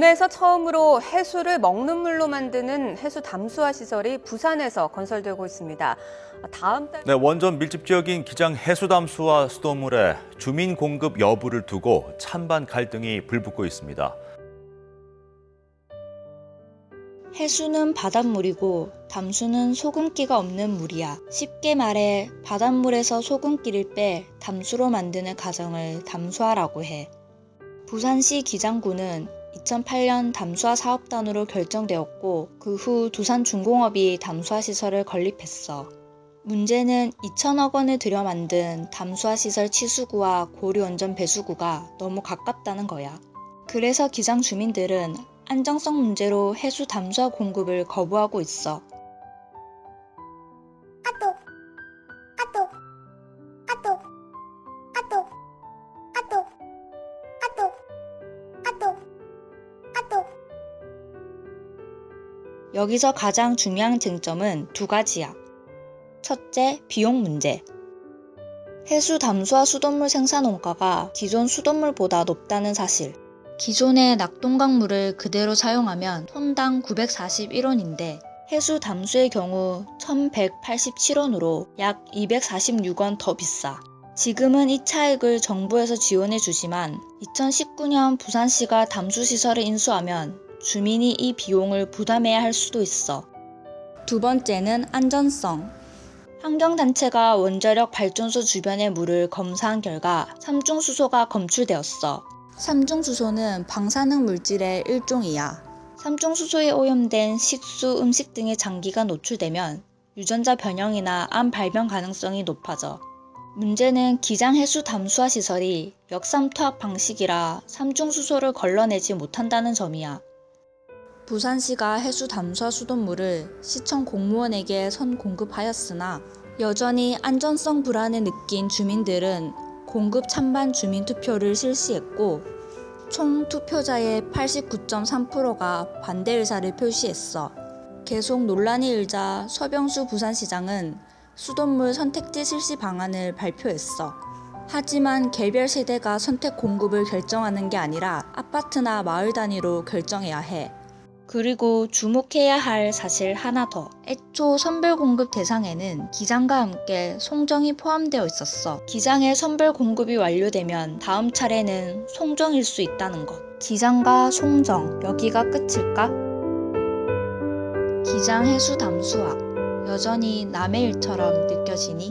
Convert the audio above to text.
국내에서 처음으로 해수를 먹는 물로 만드는 해수 담수화 시설이 부산에서 건설되고 있습니다. 다음 달 네, 원전 밀집 지역인 기장 해수 담수와 수돗물에 주민 공급 여부를 두고 찬반 갈등이 불붙고 있습니다. 해수는 바닷물이고 담수는 소금기가 없는 물이야. 쉽게 말해 바닷물에서 소금기를 빼 담수로 만드는 과정을 담수화라고 해. 부산시 기장구는 2008년 담수화 사업단으로 결정되었고 그 후 두산중공업이 담수화 시설을 건립했어. 문제는 2천억 원을 들여 만든 담수화 시설 치수구와 고리원전 배수구가 너무 가깝다는 거야. 그래서 기장 주민들은 안정성 문제로 해수 담수화 공급을 거부하고 있어. 여기서 가장 중요한 쟁점은 두 가지야. 첫째, 비용 문제. 해수 담수화 수돗물 생산 원가가 기존 수돗물보다 높다는 사실. 기존의 낙동강물을 그대로 사용하면 톤당 941원인데 해수 담수의 경우 1187원으로 약 246원 더 비싸. 지금은 이 차익을 정부에서 지원해 주지만 2019년 부산시가 담수시설을 인수하면 주민이 이 비용을 부담해야 할 수도 있어. 두 번째는 안전성. 환경단체가 원자력 발전소 주변의 물을 검사한 결과 삼중수소가 검출되었어. 삼중수소는 방사능 물질의 일종이야. 삼중수소에 오염된 식수, 음식 등의 장기가 노출되면 유전자 변형이나 암 발병 가능성이 높아져. 문제는 기장 해수 담수화 시설이 역삼투압 방식이라 삼중수소를 걸러내지 못한다는 점이야. 부산시가 해수 담수화 수돗물을 시청 공무원에게 선 공급하였으나 여전히 안전성 불안을 느낀 주민들은 공급 찬반 주민 투표를 실시했고 총 투표자의 89.3%가 반대 의사를 표시했어. 계속 논란이 일자 서병수 부산시장은 수돗물 선택지 실시 방안을 발표했어. 하지만 개별 세대가 선택 공급을 결정하는 게 아니라 아파트나 마을 단위로 결정해야 해. 그리고 주목해야 할 사실 하나 더. 애초 선별 공급 대상에는 기장과 함께 송정이 포함되어 있었어. 기장의 선별 공급이 완료되면 다음 차례는 송정일 수 있다는 것. 기장과 송정, 여기가 끝일까? 기장 해수 담수화. 여전히 남의 일처럼 느껴지니?